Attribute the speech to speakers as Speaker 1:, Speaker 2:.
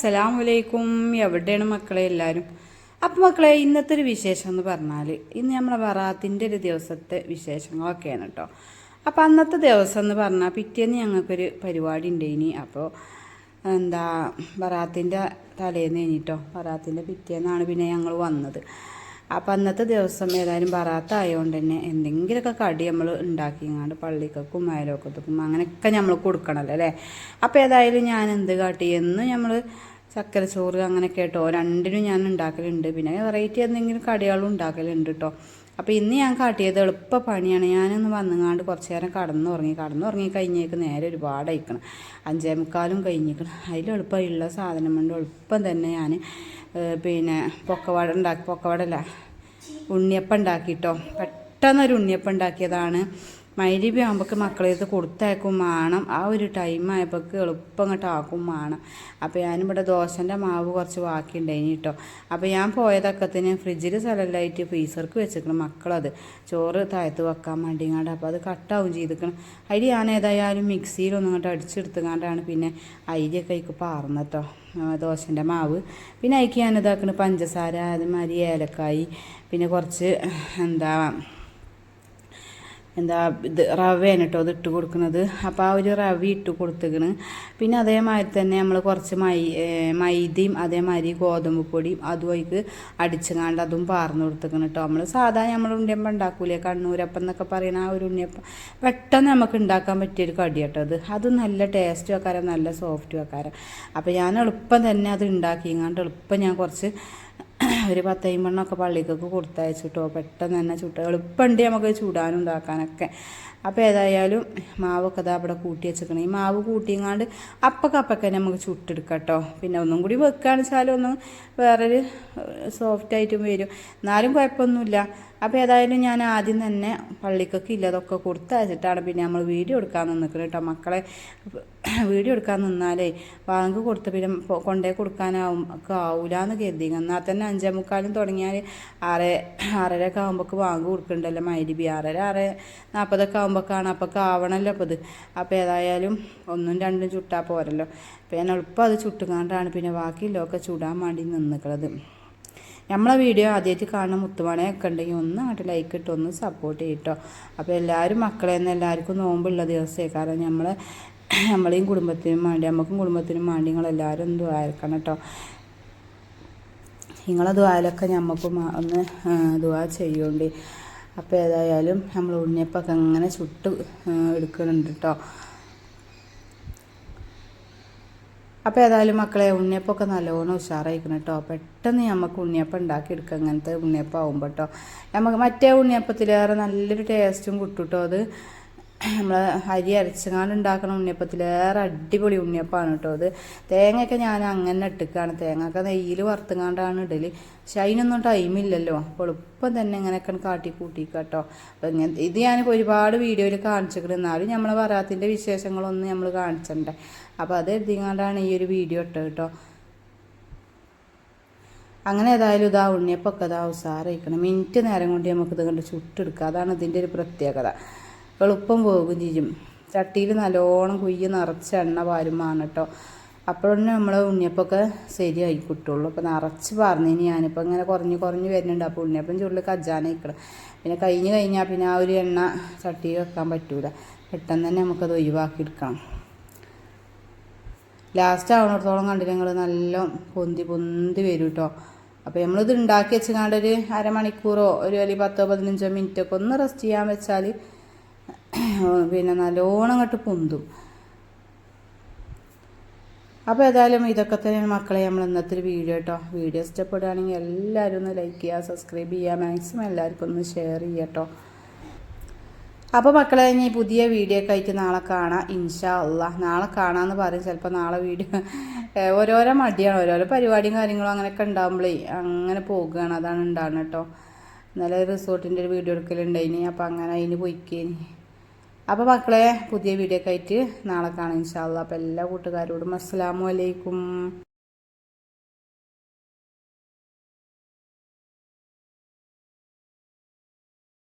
Speaker 1: അസ്സലാം വലൈക്കും എവിടെയാണ് മക്കളെ എല്ലാവരും അപ്പം മക്കളെ ഇന്നത്തെ ഒരു വിശേഷം എന്ന് പറഞ്ഞാൽ ഇന്ന് നമ്മളെ വറാത്തിന്റെ ഒരു ദിവസത്തെ വിശേഷങ്ങളൊക്കെയാണ് കേട്ടോ അപ്പം അന്നത്തെ ദിവസം എന്ന് പറഞ്ഞാൽ പിറ്റേന്ന് ഞങ്ങൾക്കൊരു പരിപാടി ഉണ്ടായിനി അപ്പോൾ എന്താ വറാത്തിന്റെ തലേന്ന് കഴിഞ്ഞിട്ടോ വറാത്തിന്റെ പിറ്റേന്നാണ് പിന്നെ ഞങ്ങൾ വന്നത്. അപ്പം അന്നത്തെ ദിവസം ഏതായാലും ബറാത്തായതുകൊണ്ട് തന്നെ എന്തെങ്കിലുമൊക്കെ കടി നമ്മൾ ഉണ്ടാക്കിങ്ങാണ്ട് പള്ളിക്കും അയലോക്കത്തുക്കും അങ്ങനെയൊക്കെ നമ്മൾ കൊടുക്കണമല്ലോ അല്ലേ? അപ്പോൾ ഏതായാലും ഞാൻ എന്ത് കാട്ടി? എന്ന് നമ്മൾ ചക്കര ചോറ് അങ്ങനെ കേട്ടോ. രണ്ടിനും ഞാൻ ഉണ്ടാക്കലുണ്ട്. പിന്നെ വെറൈറ്റി എന്തെങ്കിലും കടികളും ഉണ്ടാക്കലുണ്ട് കേട്ടോ. അപ്പോൾ ഇന്ന് ഞാൻ കാട്ടിയത് എളുപ്പ പണിയാണ്. ഞാനൊന്ന് വന്നുങ്ങാണ്ട് കുറച്ച് നേരം കടന്നുറങ്ങി. കടന്നുറങ്ങി കഴിഞ്ഞേക്ക് നേരെ ഒരുപാട് അയക്കണം. അഞ്ചേ മുക്കാലും കഴിഞ്ഞേക്കണം. അതിൽ എളുപ്പമുള്ള സാധനം കൊണ്ട് എളുപ്പം തന്നെ ഞാൻ പിന്നെ പൊക്കവട ഉണ്ടാക്കി പൊക്കവടല്ല ഉണ്ണിയപ്പം ഉണ്ടാക്കിയിട്ടോ പെട്ടെന്നൊരു ഉണ്ണിയപ്പം ഉണ്ടാക്കിയതാണ്. മൈരിബി ആകുമ്പോൾ മക്കളെ ഇത് കൊടുത്തയക്കും വേണം ആ ഒരു ടൈം ആയപ്പോൾക്ക് എളുപ്പം അങ്ങോട്ട് ആക്കും വേണം അപ്പോൾ ഞാനിവിടെ ദോശന്റെ മാവ് കുറച്ച് ബാക്കിയുണ്ടായിനി കേട്ടോ അപ്പോൾ ഞാൻ പോയതൊക്കത്തിന് ഫ്രിഡ്ജിൽ സ്ഥലമായിട്ട് ഫ്രീസർക്ക് വെച്ചിരിക്കണം മക്കളത്. ചോറ് താഴത്ത് വെക്കാൻ വേണ്ടി വേണ്ടിങ്ങാണ്ട് അപ്പോൾ അത് കട്ടാവും ചെയ്തിരിക്കണം അരി ഞാൻ ഏതായാലും മിക്സിയിലൊന്നും ഇങ്ങോട്ട് അടിച്ചെടുത്തുകൊണ്ടാണ് പിന്നെ അരിയൊക്കെ അതിക്ക് പാർന്നട്ടോ ദോശന്റെ മാവ്. പിന്നെ അതിക്ക് ഇതാക്കണ പഞ്ചസാര അതുമാതിരി ഏലക്കായി. പിന്നെ കുറച്ച് എന്താ എന്താ ഇത് റവയാണ് കേട്ടോ അത് ഇട്ട് കൊടുക്കുന്നത്. അപ്പോൾ ആ ഒരു റവ ഇട്ട് കൊടുത്തേക്കണ്. പിന്നെ അതേമാതിരി തന്നെ നമ്മൾ കുറച്ച് മൈ മൈദയും അതേമാതിരി ഗോതമ്പ് പൊടിയും അതും അതിക്ക് അടിച്ചുകാണ്ട് അതും പാർന്ന് കൊടുത്തേക്കണം കേട്ടോ നമ്മൾ സാധാരണ നമ്മൾ ഉണ്ണിയപ്പം ഉണ്ടാക്കൂലേ കണ്ണൂരപ്പം എന്നൊക്കെ പറയുന്ന ആ ഒരു ഉണ്ണിയപ്പം. പെട്ടെന്ന് നമുക്ക് ഉണ്ടാക്കാൻ പറ്റിയൊരു കടി കേട്ടോ അത്. അത് നല്ല ടേസ്റ്റ് വെക്കാരം നല്ല സോഫ്റ്റ് വെക്കാരം. അപ്പോൾ ഞാൻ എളുപ്പം തന്നെ അത് ഉണ്ടാക്കിങ്ങാണ്ട് എളുപ്പം ഞാൻ കുറച്ച് ഒരു പത്തൈമ്പണ്ണൊക്കെ പള്ളിക്കൊക്കെ കൊടുത്തയച്ചിട്ടോ പെട്ടെന്ന് തന്നെ ചുട്ട എളുപ്പമുണ്ട് നമുക്ക് ചൂടാനും ഉണ്ടാക്കാനൊക്കെ അപ്പോൾ ഏതായാലും മാവൊക്കെ ഇതാ അവിടെ കൂട്ടി വെച്ചേക്കണം. ഈ മാവ് കൂട്ടിങ്ങാണ്ട് അപ്പക്കപ്പൊക്കെ നമുക്ക് ചുട്ടെടുക്കാം കേട്ടോ പിന്നെ ഒന്നും കൂടി വെക്കുകയാണെന്ന് വെച്ചാൽ ഒന്ന് വേറൊരു സോഫ്റ്റ് ആയിട്ടും വരും. എന്നാലും കുഴപ്പമൊന്നുമില്ല. അപ്പോൾ ഏതായാലും ഞാൻ ആദ്യം തന്നെ പള്ളിക്കൊക്കെ ഇല്ലതൊക്കെ കൊടുത്തയച്ചിട്ടാണ് പിന്നെ നമ്മൾ വീഡിയോ എടുക്കാൻ നിൽക്കുന്നത് കേട്ടോ മക്കളെ വീഡിയോ എടുക്കാൻ നിന്നാലേ ബാങ്ക് കൊടുത്ത് പിന്നെ കൊണ്ടേ കൊടുക്കാനാവും ഒക്കെ ആവൂല എന്ന് കരുതി എന്നാൽ തന്നെ അഞ്ചേ മുക്കാലും തുടങ്ങിയാൽ ആറ് ആറരയൊക്കെ ആകുമ്പോൾക്ക് ബാങ്ക് കൊടുക്കണ്ടല്ലോ മൈരിബി ആറര ആറ് നാൽപ്പതൊക്കെ ആകുമ്പോഴേക്കാണ് അപ്പോഴൊക്കെ ആവണമല്ലോ അപ്പോൾ ഇത്. അപ്പോൾ ഏതായാലും ഒന്നും രണ്ടും ചുട്ടാൽ പോരല്ലോ. ഞാൻ എളുപ്പം അത് ചുട്ടുകാണ്ടാണ് പിന്നെ ബാക്കിയുള്ളതൊക്കെ ചുടാൻ വേണ്ടി നിന്നിക്കണത്. നമ്മളെ വീഡിയോ ആദ്യമായിട്ട് കാണുന്ന മുത്തുമണയൊക്കെ ഉണ്ടെങ്കിൽ ഒന്ന് അങ്ങോട്ട് ലൈക്ക് ഇട്ട് ഒന്ന് സപ്പോർട്ട് ചെയ്യട്ടോ അപ്പോൾ എല്ലാവരും മക്കളെ നിന്ന് എല്ലാവർക്കും നോമ്പുള്ള ദിവസമേ കാരണം നമ്മളെ നമ്മളെയും കുടുംബത്തിനും വേണ്ടി നമുക്കും കുടുംബത്തിനും വേണ്ടി നിങ്ങളെല്ലാവരും ഒന്ന് ദ്വാരക്കണം കേട്ടോ. നിങ്ങളെ ദ്വാരൊക്കെ നമുക്കും ഒന്ന് ദ്വാ ചെയ്യുന്നുണ്ട് അപ്പോൾ ഏതായാലും നമ്മൾ ഉണ്ണിയപ്പൊക്കെ അങ്ങനെ ചുട്ട് എടുക്കുന്നുണ്ട് കേട്ടോ. അപ്പോൾ ഏതായാലും മക്കളെ ഉണ്ണിയപ്പമൊക്കെ നല്ലോണം ഉഷാറായിരിക്കണം കേട്ടോ. പെട്ടെന്ന് നമുക്ക് ഉണ്ണിയപ്പം ഉണ്ടാക്കിയെടുക്കുക അങ്ങനത്തെ ഉണ്ണിയപ്പം ആവുമ്പോൾ കേട്ടോ. നമുക്ക് മറ്റേ ഉണ്ണിയപ്പത്തിലേറെ നല്ലൊരു ടേസ്റ്റും കിട്ടും കേട്ടോ അത്. നമ്മൾ അരി അരച്ചങ്ങാണ്ട് ഉണ്ടാക്കുന്ന ഉണ്ണിയപ്പത്തിലേറെ അടിപൊളി ഉണ്ണിയപ്പാണ് കേട്ടോ അത്. തേങ്ങയൊക്കെ ഞാൻ അങ്ങനെ ഇട്ടിക്കാണ്. തേങ്ങയൊക്കെ നെയ്യിൽ വറുത്തുങ്ങാണ്ടാണ് ഇടൽ പക്ഷെ അതിനൊന്നും ടൈമില്ലല്ലോ അപ്പോൾ എളുപ്പം തന്നെ ഇങ്ങനെയൊക്കെ കാട്ടി കൂട്ടിക്കുക കേട്ടോ. അപ്പം ഇങ്ങനെ ഇത് ഞാൻ ഒരുപാട് വീഡിയോയിൽ കാണിച്ചിട്ടുണ്ട്. എന്നാലും നമ്മൾ വരാത്തിന്റെ വിശേഷങ്ങളൊന്നും നമ്മൾ കാണിച്ചിട്ടുണ്ട് അപ്പോൾ അത് എഴുതിങ്ങാണ്ടാണ് ഈ ഒരു വീഡിയോ ഇട്ടത് കേട്ടോ. അങ്ങനെ ഏതായാലും ഇതാ ഉണ്ണിയപ്പൊക്കെ ഇതാ ഉസാറായിക്കണം. മിനിറ്റ് നേരം കൊണ്ട് നമുക്ക് ഇത് കണ്ട് ചുട്ടെടുക്കുക അതാണ് ഇതിന്റെ ഒരു പ്രത്യേകത. എളുപ്പം പോകും ചെയ്യും. ചട്ടിയിൽ നല്ലോണം കുയ്യ് നിറച്ച് എണ്ണ പാരുമാണ് കേട്ടോ അപ്പോഴൊന്നും നമ്മൾ ഉണ്ണിയപ്പൊക്കെ ശരിയായി കിട്ടുള്ളൂ. അപ്പോൾ നിറച്ച് പറഞ്ഞിനി ഞാനിപ്പോൾ ഇങ്ങനെ കുറഞ്ഞ് കുറഞ്ഞ് വരുന്നുണ്ട്. അപ്പോൾ ഉണ്ണിയപ്പം ചുള്ളിൽ കജ്ജാനായിക്കണം പിന്നെ കഴിഞ്ഞ് കഴിഞ്ഞാൽ പിന്നെ ആ ഒരു എണ്ണ ചട്ടി വെക്കാൻ പറ്റൂല. പെട്ടെന്ന് തന്നെ നമുക്കത് ഒഴിവാക്കി എടുക്കണം. ലാസ്റ്റ് ആവണത്തോളം കണ്ടിട്ട് ഞങ്ങൾ നല്ല പൊന്തി പൊന്തി വരും കേട്ടോ അപ്പോൾ നമ്മളിത് ഉണ്ടാക്കി വെച്ചാണ്ട് ഒരു അരമണിക്കൂറോ ഒരു അല്ലെങ്കിൽ പത്തോ പതിനഞ്ചോ മിനിറ്റൊക്കെ ഒന്ന് റെസ്റ്റ് ചെയ്യാൻ വെച്ചാൽ പിന്നെ നല്ലോണം അങ്ങോട്ട് പൊന്തും. അപ്പോൾ ഏതായാലും ഇതൊക്കെ തന്നെയാണ് മക്കളെ നമ്മൾ ഇന്നത്തെ ഒരു വീഡിയോ കേട്ടോ വീഡിയോ ഇഷ്ടപ്പെടുകയാണെങ്കിൽ എല്ലാവരും ഒന്ന് ലൈക്ക് ചെയ്യുക സബ്സ്ക്രൈബ് ചെയ്യുക മാക്സിമം എല്ലാവർക്കും ഒന്ന് ഷെയർ ചെയ്യുക കേട്ടോ അപ്പോൾ മക്കളെ ഇനി പുതിയ വീഡിയോ ഒക്കെ ആയിട്ട് നാളെ കാണാം. ഇൻഷാ അല്ല നാളെ കാണാമെന്ന് പറയും. ചിലപ്പോൾ നാളെ വീഡിയോ ഓരോരോ മടിയാണ്. ഓരോരോ പരിപാടിയും കാര്യങ്ങളും അങ്ങനെയൊക്കെ ഉണ്ടാകുമ്പോഴേ അങ്ങനെ പോകുകയാണ്. അതാണ് ഉണ്ടാകുന്നത് കേട്ടോ ഇന്നലെ റിസോർട്ടിന്റെ ഒരു വീഡിയോ എടുക്കലുണ്ടായിനി. അപ്പോൾ അങ്ങനെ അതിന് പോയിക്കേനി. അപ്പോൾ മക്കളെ പുതിയ വീഡിയോ ഒക്കെ ആയിട്ട് നാളെ കാണാം ഇൻഷാല്ല അപ്പോൾ എല്ലാ കൂട്ടുകാരോടും അസ്സാം വലൈക്കും